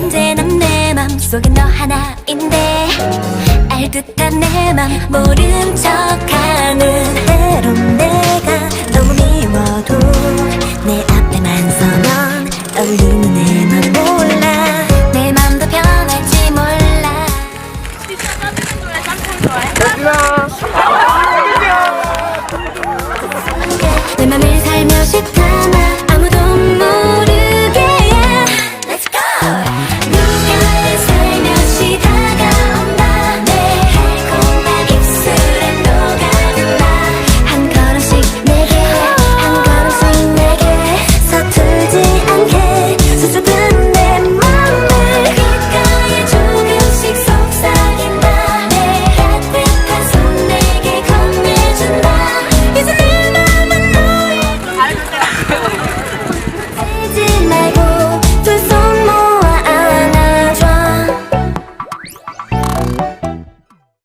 언제나 내 맘속에 너 하나인데 알듯한 내 맘 모른 척하는 해론 내가 너무 미워도 내 앞에만 서면 떨리는 내맘 몰라. 내 맘도 변할지 몰라. 내 맘을 살며시 타